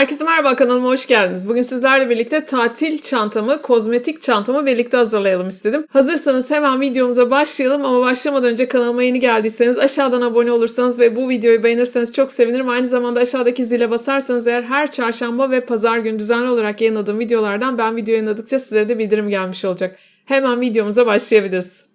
Herkese merhaba kanalıma hoş geldiniz. Bugün sizlerle birlikte tatil çantamı, kozmetik çantamı birlikte hazırlayalım istedim. Hazırsanız hemen videomuza başlayalım ama başlamadan önce kanalıma yeni geldiyseniz aşağıdan abone olursanız ve bu videoyu beğenirseniz çok sevinirim. Aynı zamanda aşağıdaki zile basarsanız eğer her çarşamba ve pazar günü düzenli olarak yayınladığım videolardan ben video yayınladıkça size de bildirim gelmiş olacak. Hemen videomuza başlayabiliriz.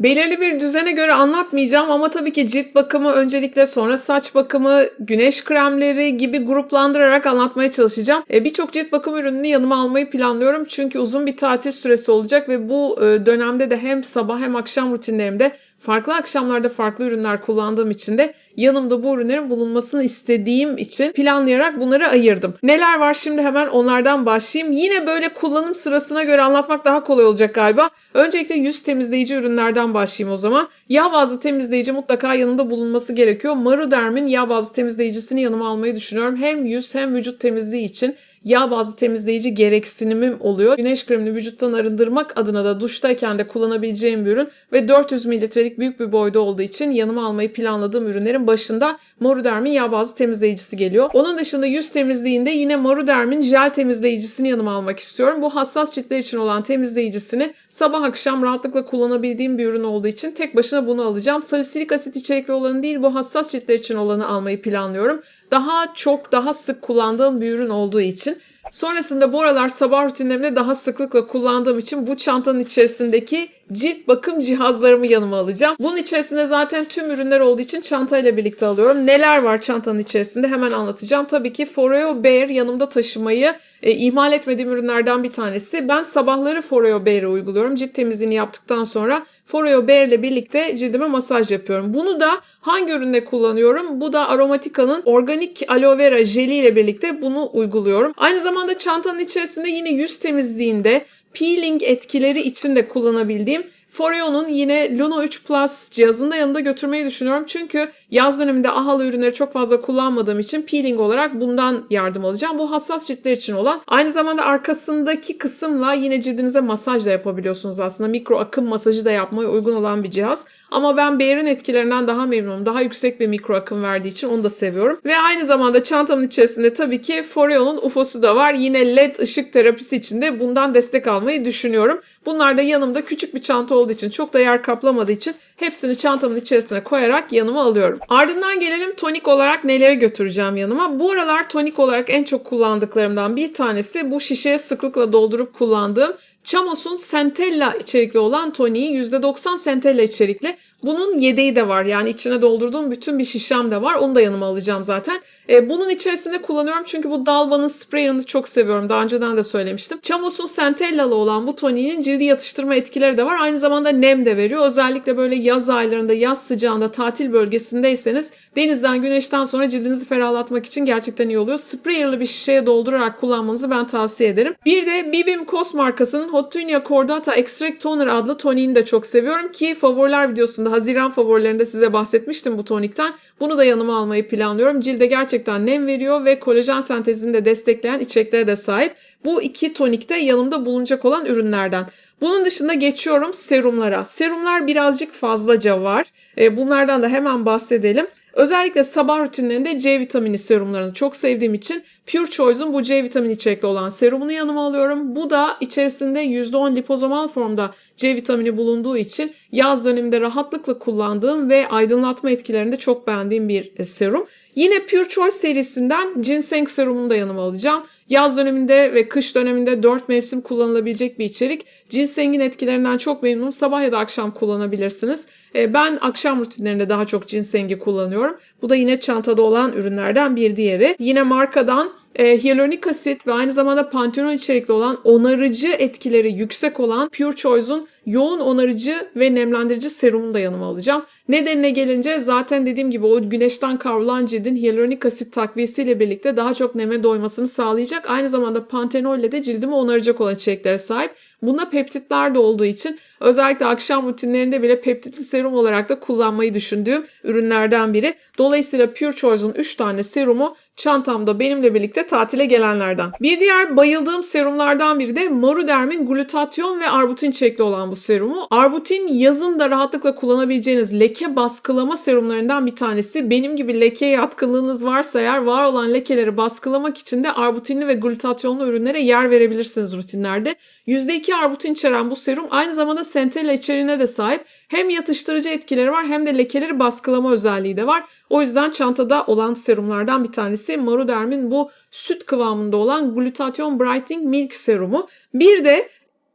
Belirli bir düzene göre anlatmayacağım ama tabii ki cilt bakımı öncelikle sonra saç bakımı, güneş kremleri gibi gruplandırarak anlatmaya çalışacağım. E, Birçok cilt bakım ürününü yanıma almayı planlıyorum çünkü uzun bir tatil süresi olacak ve bu e, dönemde de hem sabah hem akşam rutinlerimde farklı akşamlarda farklı ürünler kullandığım için de yanımda bu ürünlerin bulunmasını istediğim için planlayarak bunları ayırdım. Neler var şimdi hemen onlardan başlayayım. Yine böyle kullanım sırasına göre anlatmak daha kolay olacak galiba. Öncelikle yüz temizleyici ürünlerden başlayayım o zaman. Yağ bazlı temizleyici mutlaka yanımda bulunması gerekiyor. Maruderm'in yağ bazlı temizleyicisini yanıma almayı düşünüyorum. Hem yüz hem vücut temizliği için yağ bazlı temizleyici gereksinimim oluyor. Güneş kremini vücuttan arındırmak adına da duştayken de kullanabileceğim bir ürün ve 400 mililitrelik büyük bir boyda olduğu için yanıma almayı planladığım ürünlerin başında Maruderm'in yağ bazlı temizleyicisi geliyor. Onun dışında yüz temizliğinde yine Maruderm'in jel temizleyicisini yanıma almak istiyorum. Bu hassas ciltler için olan temizleyicisini sabah akşam rahatlıkla kullanabildiğim bir ürün olduğu için tek başına bunu alacağım. Salisilik asit içerikli olanı değil bu hassas ciltler için olanı almayı planlıyorum. Daha çok daha sık kullandığım bir ürün olduğu için. Sonrasında bu aralar sabah rutinlerimde daha sıklıkla kullandığım için bu çantanın içerisindeki cilt bakım cihazlarımı yanıma alacağım. Bunun içerisinde zaten tüm ürünler olduğu için çantayla birlikte alıyorum. Neler var çantanın içerisinde hemen anlatacağım. Tabii ki Foreo Bare yanımda taşımayı e, ihmal etmediğim ürünlerden bir tanesi. Ben sabahları Foreo Bare'i uyguluyorum. Cilt temizliğini yaptıktan sonra Foreo Bare ile birlikte cildime masaj yapıyorum. Bunu da hangi üründe kullanıyorum? Bu da Aromatica'nın organik aloe vera jeli ile birlikte bunu uyguluyorum. Aynı zamanda çantanın içerisinde yine yüz temizliğinde peeling etkileri için de kullanabildiğim Foreo'nun yine Luno 3 Plus cihazını da yanında götürmeyi düşünüyorum. Çünkü yaz döneminde ahalı ürünleri çok fazla kullanmadığım için peeling olarak bundan yardım alacağım. Bu hassas ciltler için olan. Aynı zamanda arkasındaki kısımla yine cildinize masaj da yapabiliyorsunuz aslında. Mikro akım masajı da yapmaya uygun olan bir cihaz. Ama ben Bare'in etkilerinden daha memnunum. Daha yüksek bir mikro akım verdiği için onu da seviyorum. Ve aynı zamanda çantamın içerisinde tabii ki Foreo'nun UFO'su da var. Yine LED ışık terapisi için de bundan destek almayı düşünüyorum. Bunlar da yanımda küçük bir çanta olduğu için çok da yer kaplamadığı için hepsini çantamın içerisine koyarak yanıma alıyorum. Ardından gelelim tonik olarak nelere götüreceğim yanıma. Bu aralar tonik olarak en çok kullandıklarımdan bir tanesi bu şişeye sıklıkla doldurup kullandığım Chamos'un Centella içerikli olan toniği %90 Centella içerikli. Bunun yedeği de var yani içine doldurduğum bütün bir şişem de var. Onu da yanıma alacağım zaten. E, bunun içerisinde kullanıyorum çünkü bu Dalba'nın sprayını çok seviyorum. Daha önceden de söylemiştim. Chamos'un Centella'lı olan bu toniğin cildi yatıştırma etkileri de var. Aynı zamanda nem de veriyor. Özellikle böyle yaz aylarında, yaz sıcağında, tatil bölgesindeyseniz denizden, güneşten sonra cildinizi ferahlatmak için gerçekten iyi oluyor. Sprayer'lı bir şişeye doldurarak kullanmanızı ben tavsiye ederim. Bir de Bibim Cos markasının Hotunia Cordata Extract Toner adlı toniğini de çok seviyorum ki favoriler videosunda Haziran favorilerinde size bahsetmiştim bu tonikten. Bunu da yanıma almayı planlıyorum. Cilde gerçekten nem veriyor ve kolajen sentezini de destekleyen içeriklere de sahip. Bu iki tonik de yanımda bulunacak olan ürünlerden. Bunun dışında geçiyorum serumlara. Serumlar birazcık fazlaca var. E, bunlardan da hemen bahsedelim. Özellikle sabah rutinlerinde C vitamini serumlarını çok sevdiğim için Pure Choice'un bu C vitamini içerikli olan serumunu yanıma alıyorum. Bu da içerisinde %10 lipozomal formda C vitamini bulunduğu için yaz döneminde rahatlıkla kullandığım ve aydınlatma etkilerinde çok beğendiğim bir e, serum. Yine Pure Choice serisinden ginseng serumunu da yanıma alacağım. Yaz döneminde ve kış döneminde 4 mevsim kullanılabilecek bir içerik. Ginsengin etkilerinden çok memnunum. Sabah ya da akşam kullanabilirsiniz. E, ben akşam rutinlerinde daha çok ginsengi kullanıyorum. Bu da yine çantada olan ürünlerden bir diğeri. Yine markadan e, hyaluronik asit ve aynı zamanda pantenol içerikli olan onarıcı etkileri yüksek olan Pure Choice'un yoğun onarıcı ve nemlendirici serumunu da yanıma alacağım. Nedenine gelince zaten dediğim gibi o güneşten kavrulan cildin hyaluronik asit takviyesiyle birlikte daha çok neme doymasını sağlayacak. Aynı zamanda pantenol ile de cildimi onaracak olan içeriklere sahip. Bunda peptitler de olduğu için özellikle akşam rutinlerinde bile peptitli serum olarak da kullanmayı düşündüğüm ürünlerden biri. Dolayısıyla Pure Choice'un 3 tane serumu çantamda benimle birlikte tatile gelenlerden. Bir diğer bayıldığım serumlardan biri de Maruderm'in glutatyon ve arbutin içerikli olan bu serumu. Arbutin yazın da rahatlıkla kullanabileceğiniz leke baskılama serumlarından bir tanesi. Benim gibi lekeye yatkınlığınız varsa eğer var olan lekeleri baskılamak için de arbutinli ve glutatyonlu ürünlere yer verebilirsiniz rutinlerde. %2 arbutin içeren bu serum aynı zamanda centella içeriğine de sahip. Hem yatıştırıcı etkileri var hem de lekeleri baskılama özelliği de var. O yüzden çantada olan serumlardan bir tanesi Maruderm'in bu süt kıvamında olan Glutathione Brightening Milk serumu. Bir de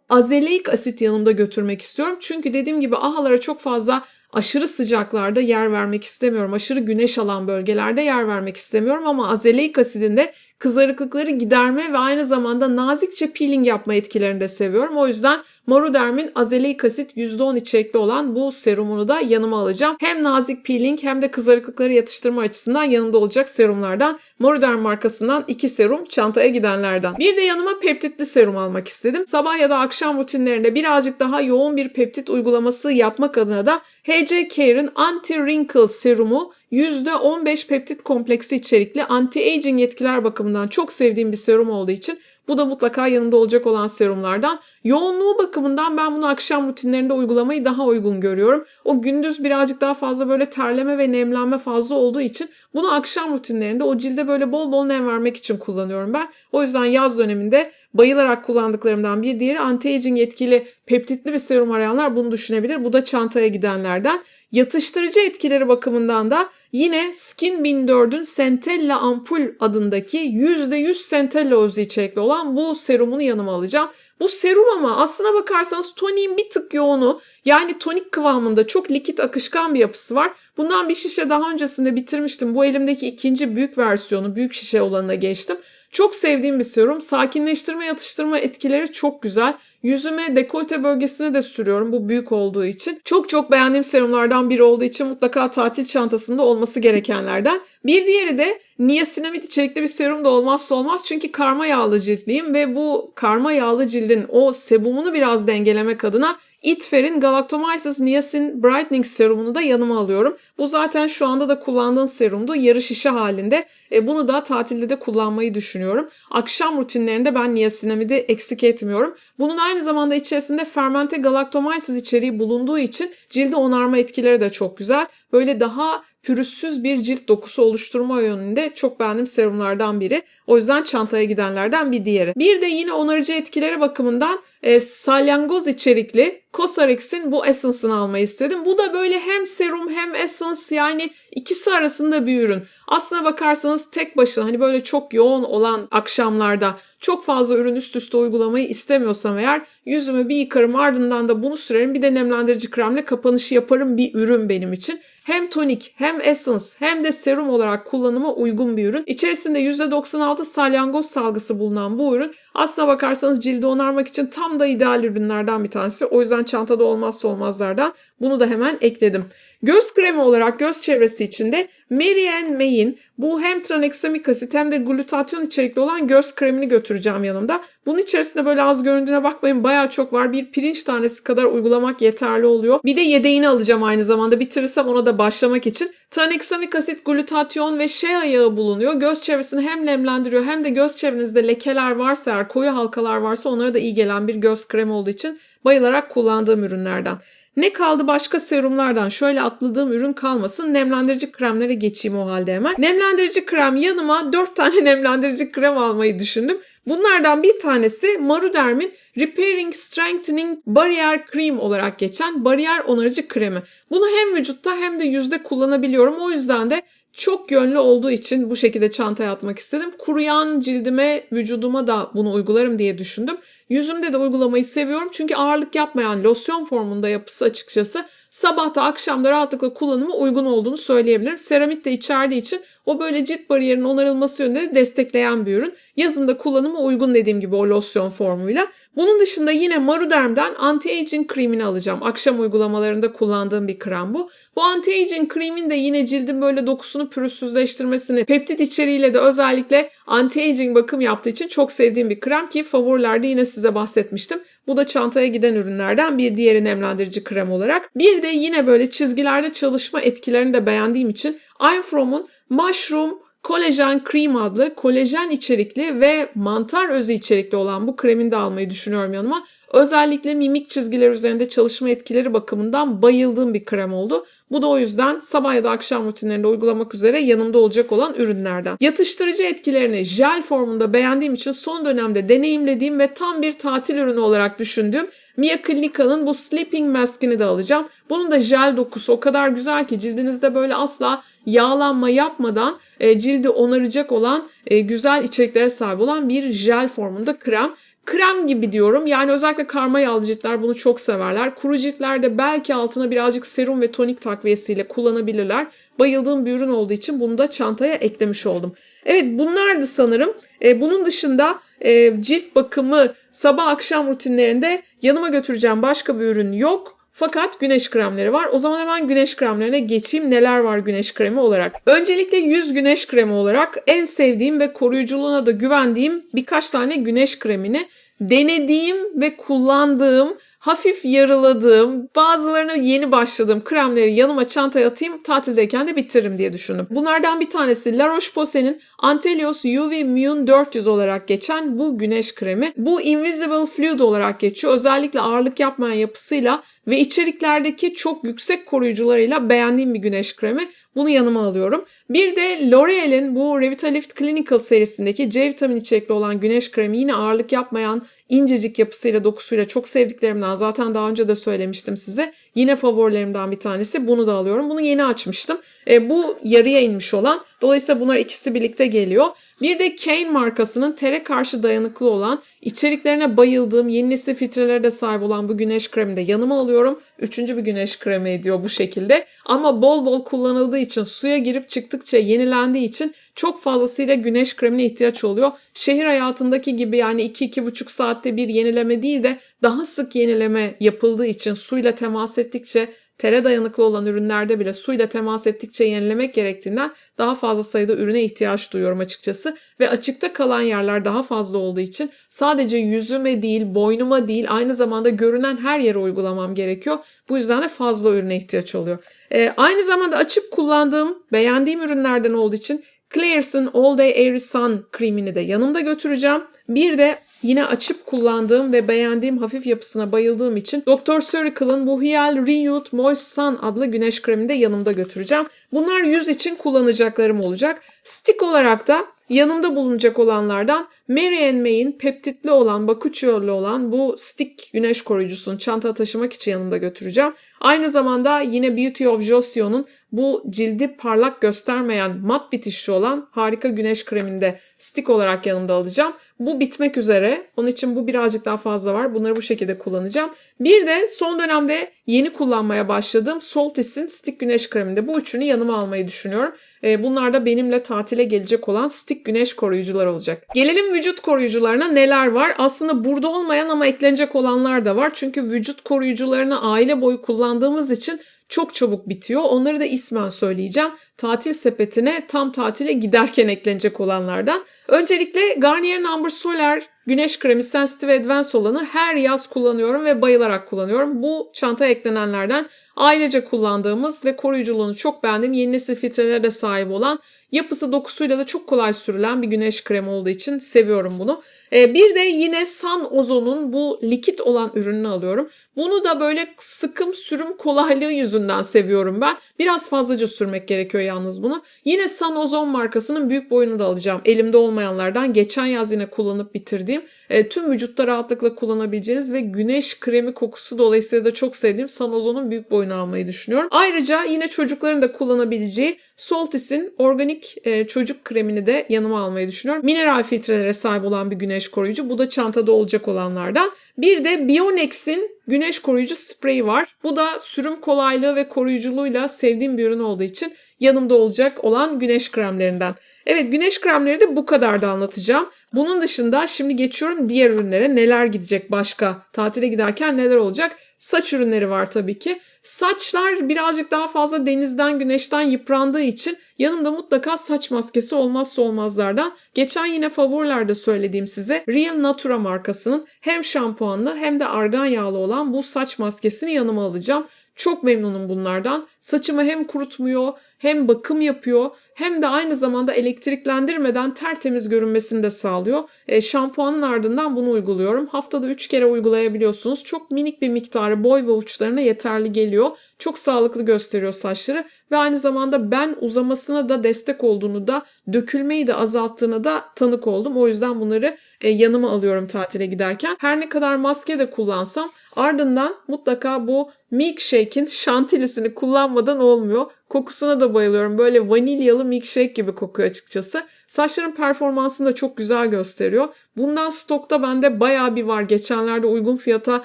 azeleik asit yanımda götürmek istiyorum. Çünkü dediğim gibi ahalara çok fazla aşırı sıcaklarda yer vermek istemiyorum. Aşırı güneş alan bölgelerde yer vermek istemiyorum ama azeleik asidin de kızarıklıkları giderme ve aynı zamanda nazikçe peeling yapma etkilerini de seviyorum. O yüzden Maruderm'in azeleik asit %10 içerikli olan bu serumunu da yanıma alacağım. Hem nazik peeling hem de kızarıklıkları yatıştırma açısından yanımda olacak serumlardan. Maruderm markasından iki serum çantaya gidenlerden. Bir de yanıma peptitli serum almak istedim. Sabah ya da akşam rutinlerinde birazcık daha yoğun bir peptit uygulaması yapmak adına da HC Care'ın Anti-Wrinkle serumu %15 peptit kompleksi içerikli anti-aging etkiler bakımından çok sevdiğim bir serum olduğu için bu da mutlaka yanında olacak olan serumlardan. Yoğunluğu bakımından ben bunu akşam rutinlerinde uygulamayı daha uygun görüyorum. O gündüz birazcık daha fazla böyle terleme ve nemlenme fazla olduğu için bunu akşam rutinlerinde o cilde böyle bol bol nem vermek için kullanıyorum ben. O yüzden yaz döneminde bayılarak kullandıklarımdan bir diğeri anti-aging etkili peptitli bir serum arayanlar bunu düşünebilir. Bu da çantaya gidenlerden. Yatıştırıcı etkileri bakımından da yine Skin Bean 4'ün Centella Ampul adındaki %100 Centella içerikli olan bu serumunu yanıma alacağım. Bu serum ama aslına bakarsanız toniğin bir tık yoğunu yani tonik kıvamında çok likit akışkan bir yapısı var. Bundan bir şişe daha öncesinde bitirmiştim. Bu elimdeki ikinci büyük versiyonu büyük şişe olanına geçtim. Çok sevdiğim bir serum. Sakinleştirme, yatıştırma etkileri çok güzel. Yüzüme dekolte bölgesine de sürüyorum bu büyük olduğu için. Çok çok beğendiğim serumlardan biri olduğu için mutlaka tatil çantasında olması gerekenlerden. Bir diğeri de niasinamid içerikli bir serum da olmazsa olmaz. Çünkü karma yağlı ciltliyim ve bu karma yağlı cildin o sebumunu biraz dengelemek adına Itfer'in Galactomyces Niacin Brightening serumunu da yanıma alıyorum. Bu zaten şu anda da kullandığım serumdu. Yarı şişe halinde. E, bunu da tatilde de kullanmayı düşünüyorum. Akşam rutinlerinde ben niasinamidi eksik etmiyorum. Bunun aynı zamanda içerisinde fermente galactomyces içeriği bulunduğu için cilde onarma etkileri de çok güzel. Böyle daha pürüzsüz bir cilt dokusu oluşturma yönünde çok beğendiğim serumlardan biri. O yüzden çantaya gidenlerden bir diğeri. Bir de yine onarıcı etkileri bakımından e, salyangoz içerikli Cosrx'in bu Essence'ını almayı istedim. Bu da böyle hem serum hem Essence yani ikisi arasında bir ürün. Aslına bakarsanız tek başına hani böyle çok yoğun olan akşamlarda çok fazla ürün üst üste uygulamayı istemiyorsam eğer yüzümü bir yıkarım ardından da bunu sürerim bir de nemlendirici kremle kapanışı yaparım bir ürün benim için. Hem tonik hem essence hem de serum olarak kullanıma uygun bir ürün. İçerisinde %96 salyangoz salgısı bulunan bu ürün aslına bakarsanız cildi onarmak için tam da ideal ürünlerden bir tanesi. O yüzden çantada olmazsa olmazlardan bunu da hemen ekledim. Göz kremi olarak göz çevresi içinde Mary Ann May'in bu hem tranexamik asit hem de glutatyon içerikli olan göz kremini götüreceğim yanımda. Bunun içerisinde böyle az göründüğüne bakmayın bayağı çok var. Bir pirinç tanesi kadar uygulamak yeterli oluyor. Bir de yedeğini alacağım aynı zamanda. Bitirirsem ona da başlamak için. Tranexamik asit, glutatyon ve shea yağı bulunuyor. Göz çevresini hem nemlendiriyor hem de göz çevrenizde lekeler varsa eğer koyu halkalar varsa onlara da iyi gelen bir göz kremi olduğu için bayılarak kullandığım ürünlerden. Ne kaldı başka serumlardan? Şöyle atladığım ürün kalmasın. Nemlendirici kremlere geçeyim o halde hemen. Nemlendirici krem yanıma 4 tane nemlendirici krem almayı düşündüm. Bunlardan bir tanesi Maruderm'in Repairing Strengthening Barrier Cream olarak geçen bariyer onarıcı kremi. Bunu hem vücutta hem de yüzde kullanabiliyorum. O yüzden de çok yönlü olduğu için bu şekilde çantaya atmak istedim. Kuruyan cildime, vücuduma da bunu uygularım diye düşündüm. Yüzümde de uygulamayı seviyorum çünkü ağırlık yapmayan losyon formunda yapısı açıkçası sabahta akşamda rahatlıkla kullanıma uygun olduğunu söyleyebilirim. Seramit de içerdiği için O böyle cilt bariyerinin onarılması yönünde de destekleyen bir ürün. Yazında kullanıma uygun dediğim gibi o losyon formuyla. Bunun dışında yine Maruderm'den anti-aging kremini alacağım. Akşam uygulamalarında kullandığım bir krem bu. Bu anti-aging kremin de yine cildin böyle dokusunu pürüzsüzleştirmesini, peptit içeriğiyle de özellikle anti-aging bakım yaptığı için çok sevdiğim bir krem ki favorilerde yine size bahsetmiştim. Bu da çantaya giden ürünlerden bir diğeri nemlendirici krem olarak. Bir de yine böyle çizgilerde çalışma etkilerini de beğendiğim için I'm From'un Mushroom Kolajen Cream adlı kolajen içerikli ve mantar özü içerikli olan bu kremini de almayı düşünüyorum yanıma. Özellikle mimik çizgiler üzerinde çalışma etkileri bakımından bayıldığım bir krem oldu. Bu da o yüzden sabah ya da akşam rutinlerinde uygulamak üzere yanımda olacak olan ürünlerden. Yatıştırıcı etkilerini jel formunda beğendiğim için son dönemde deneyimlediğim ve tam bir tatil ürünü olarak düşündüğüm Mia Klinika'nın bu Sleeping Mask'ini de alacağım. Bunun da jel dokusu o kadar güzel ki cildinizde böyle asla yağlanma yapmadan e, cildi onaracak olan e, güzel içeriklere sahip olan bir jel formunda krem. Krem gibi diyorum. Yani özellikle karma yağlı ciltler bunu çok severler. Kuru ciltlerde belki altına birazcık serum ve tonik takviyesiyle kullanabilirler. Bayıldığım bir ürün olduğu için bunu da çantaya eklemiş oldum. Evet bunlardı sanırım. E, bunun dışında e, cilt bakımı sabah akşam rutinlerinde yanıma götüreceğim başka bir ürün yok. Fakat güneş kremleri var. O zaman hemen güneş kremlerine geçeyim. Neler var güneş kremi olarak? Öncelikle yüz güneş kremi olarak en sevdiğim ve koruyuculuğuna da güvendiğim birkaç tane güneş kremini denediğim ve kullandığım hafif yaraladığım, bazılarına yeni başladığım kremleri yanıma çantaya atayım, tatildeyken de bitiririm diye düşündüm. Bunlardan bir tanesi La Roche-Posay'nin Antelios UV Mune 400 olarak geçen bu güneş kremi. Bu Invisible Fluid olarak geçiyor. Özellikle ağırlık yapmayan yapısıyla ve içeriklerdeki çok yüksek koruyucularıyla beğendiğim bir güneş kremi. Bunu yanıma alıyorum. Bir de L'Oreal'in bu Revitalift Clinical serisindeki C vitamini içerikli olan güneş kremi yine ağırlık yapmayan incecik yapısıyla dokusuyla çok sevdiklerimden zaten daha önce de söylemiştim size. Yine favorilerimden bir tanesi. Bunu da alıyorum. Bunu yeni açmıştım. E, bu yarıya inmiş olan. Dolayısıyla bunlar ikisi birlikte geliyor. Bir de Kane markasının tere karşı dayanıklı olan, içeriklerine bayıldığım, yeni nesil filtrelere de sahip olan bu güneş kremini de yanıma alıyorum. Üçüncü bir güneş kremi ediyor bu şekilde. Ama bol bol kullanıldığı için, suya girip çıktıkça yenilendiği için çok fazlasıyla güneş kremine ihtiyaç oluyor. Şehir hayatındaki gibi yani 2-2,5 saatte bir yenileme değil de daha sık yenileme yapıldığı için suyla temas ettikçe tere dayanıklı olan ürünlerde bile suyla temas ettikçe yenilemek gerektiğinden daha fazla sayıda ürüne ihtiyaç duyuyorum açıkçası. Ve açıkta kalan yerler daha fazla olduğu için sadece yüzüme değil, boynuma değil aynı zamanda görünen her yere uygulamam gerekiyor. Bu yüzden de fazla ürüne ihtiyaç oluyor. Ee, aynı zamanda açıp kullandığım, beğendiğim ürünlerden olduğu için Claire's'ın All Day Airy Sun kremini de yanımda götüreceğim. Bir de Yine açıp kullandığım ve beğendiğim hafif yapısına bayıldığım için Dr. Circle'ın bu Hyal Renewed Moist Sun adlı güneş kremini de yanımda götüreceğim. Bunlar yüz için kullanacaklarım olacak. Stick olarak da yanımda bulunacak olanlardan Mary Ann May'in peptitli olan, bakıçiyollu olan bu stick güneş koruyucusunu çanta taşımak için yanımda götüreceğim. Aynı zamanda yine Beauty of Josio'nun bu cildi parlak göstermeyen mat bitişli olan harika güneş kremini de stick olarak yanımda alacağım. Bu bitmek üzere. Onun için bu birazcık daha fazla var. Bunları bu şekilde kullanacağım. Bir de son dönemde yeni kullanmaya başladığım Soltis'in stick güneş kreminde bu üçünü yanıma almayı düşünüyorum. Ee, bunlar da benimle tatile gelecek olan stick güneş koruyucular olacak. Gelelim vücut koruyucularına neler var? Aslında burada olmayan ama eklenecek olanlar da var. Çünkü vücut koruyucularını aile boyu kullandığımız için çok çabuk bitiyor. Onları da ismen söyleyeceğim. Tatil sepetine tam tatile giderken eklenecek olanlardan. Öncelikle Garnier Number Solar güneş kremi Sensitive Advance olanı her yaz kullanıyorum ve bayılarak kullanıyorum. Bu çantaya eklenenlerden ailece kullandığımız ve koruyuculuğunu çok beğendiğim yeni nesil filtrelere de sahip olan yapısı dokusuyla da çok kolay sürülen bir güneş kremi olduğu için seviyorum bunu. Ee, bir de yine Sun Ozone'un bu likit olan ürününü alıyorum. Bunu da böyle sıkım sürüm kolaylığı yüzünden seviyorum ben. Biraz fazlaca sürmek gerekiyor yalnız bunu. Yine Sun Ozone markasının büyük boyunu da alacağım. Elimde olmayanlardan geçen yaz yine kullanıp bitirdiğim e, tüm vücutta rahatlıkla kullanabileceğiniz ve güneş kremi kokusu dolayısıyla da çok sevdiğim Sun Ozone'un büyük boyunu almayı düşünüyorum. Ayrıca yine çocukların da kullanabileceği Soltis'in organik e, çocuk kremini de yanıma almayı düşünüyorum. Mineral filtrelere sahip olan bir güneş koruyucu. Bu da çantada olacak olanlardan. Bir de Bionex'in güneş koruyucu spreyi var. Bu da sürüm kolaylığı ve koruyuculuğuyla sevdiğim bir ürün olduğu için yanımda olacak olan güneş kremlerinden. Evet güneş kremleri de bu kadar da anlatacağım. Bunun dışında şimdi geçiyorum diğer ürünlere. Neler gidecek başka? Tatile giderken neler olacak? Saç ürünleri var tabii ki. Saçlar birazcık daha fazla denizden, güneşten yıprandığı için yanımda mutlaka saç maskesi olmazsa olmazlardan. Geçen yine favorilerde söylediğim size Real Natura markasının hem şampuanlı hem de argan yağlı olan bu saç maskesini yanıma alacağım. Çok memnunum bunlardan. Saçımı hem kurutmuyor hem bakım yapıyor hem de aynı zamanda elektriklendirmeden tertemiz görünmesini de sağlıyor. E, şampuanın ardından bunu uyguluyorum. Haftada 3 kere uygulayabiliyorsunuz. Çok minik bir miktarı boy ve uçlarına yeterli geliyor. Çok sağlıklı gösteriyor saçları ve aynı zamanda ben uzamasına da destek olduğunu da dökülmeyi de azalttığına da tanık oldum. O yüzden bunları e, yanıma alıyorum tatile giderken. Her ne kadar maske de kullansam ardından mutlaka bu milkshake'in şantilisini kullanmadan olmuyor. Kokusuna da bayılıyorum. Böyle vanilyalı milkshake gibi kokuyor açıkçası. Saçların performansını da çok güzel gösteriyor. Bundan stokta bende bayağı bir var. Geçenlerde uygun fiyata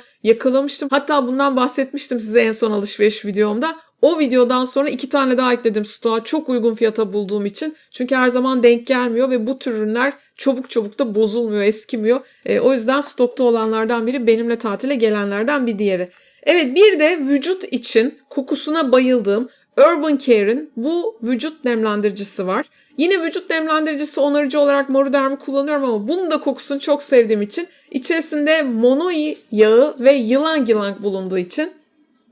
yakalamıştım. Hatta bundan bahsetmiştim size en son alışveriş videomda. O videodan sonra iki tane daha ekledim stoğa çok uygun fiyata bulduğum için. Çünkü her zaman denk gelmiyor ve bu tür ürünler çabuk çabuk da bozulmuyor, eskimiyor. E, o yüzden stokta olanlardan biri benimle tatile gelenlerden bir diğeri. Evet bir de vücut için kokusuna bayıldığım Urban Care'in bu vücut nemlendiricisi var. Yine vücut nemlendiricisi onarıcı olarak Moruderm'i kullanıyorum ama bunun da kokusunu çok sevdiğim için içerisinde monoi yağı ve yılan yılan bulunduğu için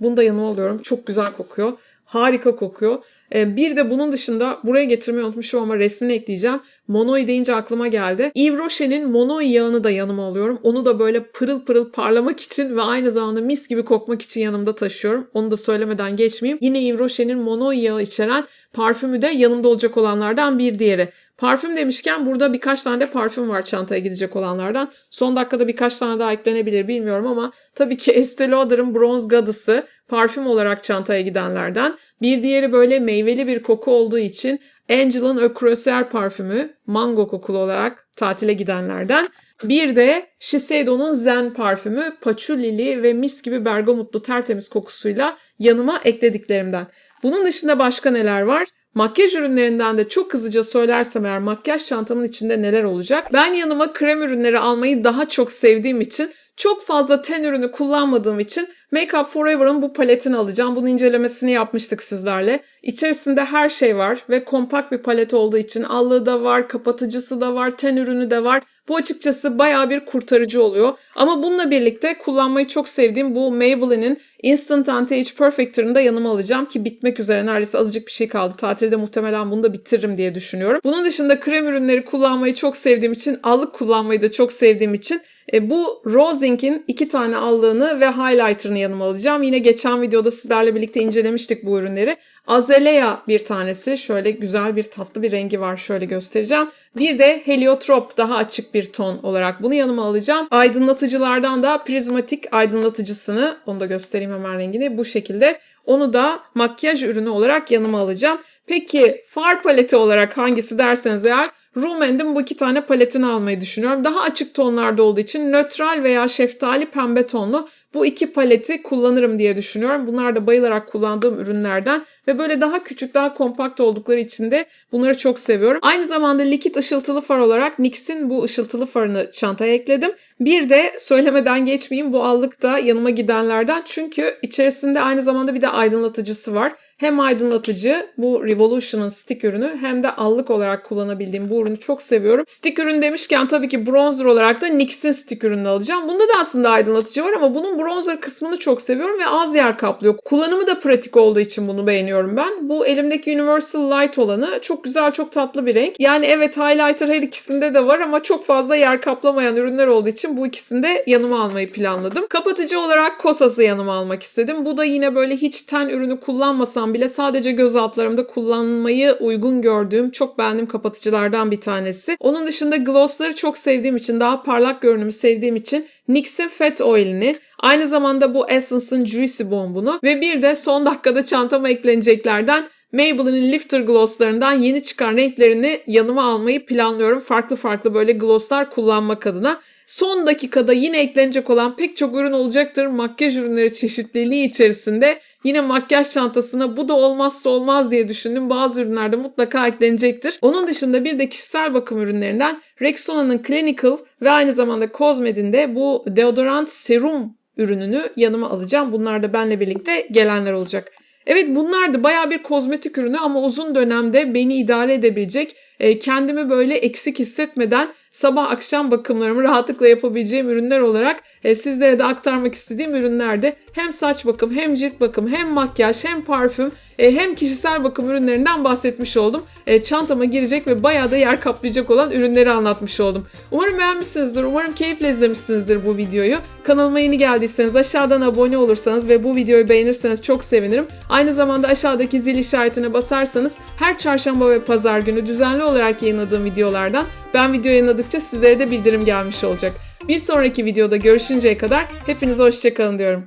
bunu da yanıma alıyorum. Çok güzel kokuyor. Harika kokuyor. Ee, bir de bunun dışında buraya getirmeyi unutmuşum ama resmini ekleyeceğim. Monoi deyince aklıma geldi. Yves Rocher'in Monoi yağını da yanıma alıyorum. Onu da böyle pırıl pırıl parlamak için ve aynı zamanda mis gibi kokmak için yanımda taşıyorum. Onu da söylemeden geçmeyeyim. Yine Yves Rocher'in Monoi yağı içeren parfümü de yanımda olacak olanlardan bir diğeri. Parfüm demişken burada birkaç tane de parfüm var çantaya gidecek olanlardan. Son dakikada birkaç tane daha eklenebilir bilmiyorum ama tabii ki Estee Lauder'ın Bronze Goddess'ı parfüm olarak çantaya gidenlerden. Bir diğeri böyle meyveli bir koku olduğu için Angel'ın Croisière parfümü mango kokulu olarak tatile gidenlerden. Bir de Shiseido'nun Zen parfümü paçulili ve mis gibi bergamotlu tertemiz kokusuyla yanıma eklediklerimden. Bunun dışında başka neler var? Makyaj ürünlerinden de çok hızlıca söylersem eğer makyaj çantamın içinde neler olacak? Ben yanıma krem ürünleri almayı daha çok sevdiğim için çok fazla ten ürünü kullanmadığım için Make Up Forever'ın bu paletini alacağım. Bunun incelemesini yapmıştık sizlerle. İçerisinde her şey var ve kompakt bir palet olduğu için allığı da var, kapatıcısı da var, ten ürünü de var. Bu açıkçası baya bir kurtarıcı oluyor. Ama bununla birlikte kullanmayı çok sevdiğim bu Maybelline'in Instant Anti-Age Perfector'ını da yanıma alacağım ki bitmek üzere neredeyse azıcık bir şey kaldı. Tatilde muhtemelen bunu da bitiririm diye düşünüyorum. Bunun dışında krem ürünleri kullanmayı çok sevdiğim için, allık kullanmayı da çok sevdiğim için e, bu Rosink'in iki tane allığını ve highlighter'ını yanıma alacağım. Yine geçen videoda sizlerle birlikte incelemiştik bu ürünleri. Azalea bir tanesi. Şöyle güzel bir tatlı bir rengi var. Şöyle göstereceğim. Bir de Heliotrop daha açık bir ton olarak bunu yanıma alacağım. Aydınlatıcılardan da prizmatik aydınlatıcısını onu da göstereyim hemen rengini. Bu şekilde onu da makyaj ürünü olarak yanıma alacağım. Peki far paleti olarak hangisi derseniz eğer Rumen'in bu iki tane paletini almayı düşünüyorum. Daha açık tonlarda olduğu için nötral veya şeftali pembe tonlu bu iki paleti kullanırım diye düşünüyorum. Bunlar da bayılarak kullandığım ürünlerden ve böyle daha küçük, daha kompakt oldukları için de bunları çok seviyorum. Aynı zamanda likit ışıltılı far olarak NYX'in bu ışıltılı farını çantaya ekledim. Bir de söylemeden geçmeyeyim bu allık da yanıma gidenlerden. Çünkü içerisinde aynı zamanda bir de aydınlatıcısı var. Hem aydınlatıcı bu Revolution'ın stick ürünü hem de allık olarak kullanabildiğim bu ürünü çok seviyorum. Stick ürün demişken tabii ki bronzer olarak da NYX'in stick ürününü alacağım. Bunda da aslında aydınlatıcı var ama bunun bronzer kısmını çok seviyorum ve az yer kaplıyor. Kullanımı da pratik olduğu için bunu beğeniyorum ben. Bu elimdeki Universal Light olanı çok güzel, çok tatlı bir renk. Yani evet highlighter her ikisinde de var ama çok fazla yer kaplamayan ürünler olduğu için bu ikisini de yanıma almayı planladım. Kapatıcı olarak Kosas'ı yanıma almak istedim. Bu da yine böyle hiç ten ürünü kullanmasam bile sadece göz altlarımda kullanmayı uygun gördüğüm çok beğendiğim kapatıcılardan bir tanesi. Onun dışında glossları çok sevdiğim için daha parlak görünümü sevdiğim için NYX'in Fat Oil'ini, aynı zamanda bu Essence'ın Juicy Bomb'unu ve bir de son dakikada çantama ekleneceklerden Maybelline'in Lifter Gloss'larından yeni çıkan renklerini yanıma almayı planlıyorum. Farklı farklı böyle glosslar kullanmak adına. Son dakikada yine eklenecek olan pek çok ürün olacaktır. Makyaj ürünleri çeşitliliği içerisinde yine makyaj çantasına bu da olmazsa olmaz diye düşündüm. Bazı ürünlerde mutlaka eklenecektir. Onun dışında bir de kişisel bakım ürünlerinden Rexona'nın Clinical ve aynı zamanda Cosmed'in de bu deodorant serum ürününü yanıma alacağım. Bunlar da benle birlikte gelenler olacak. Evet bunlar da bayağı bir kozmetik ürünü ama uzun dönemde beni idare edebilecek, e, kendimi böyle eksik hissetmeden sabah akşam bakımlarımı rahatlıkla yapabileceğim ürünler olarak e, sizlere de aktarmak istediğim ürünlerdi. Hem saç bakım hem cilt bakım hem makyaj hem parfüm e, hem kişisel bakım ürünlerinden bahsetmiş oldum. Çantama girecek ve bayağı da yer kaplayacak olan ürünleri anlatmış oldum. Umarım beğenmişsinizdir. Umarım keyifle izlemişsinizdir bu videoyu. Kanalıma yeni geldiyseniz aşağıdan abone olursanız ve bu videoyu beğenirseniz çok sevinirim. Aynı zamanda aşağıdaki zil işaretine basarsanız her çarşamba ve pazar günü düzenli olarak yayınladığım videolardan ben video yayınladıkça sizlere de bildirim gelmiş olacak. Bir sonraki videoda görüşünceye kadar hepinize hoşçakalın diyorum.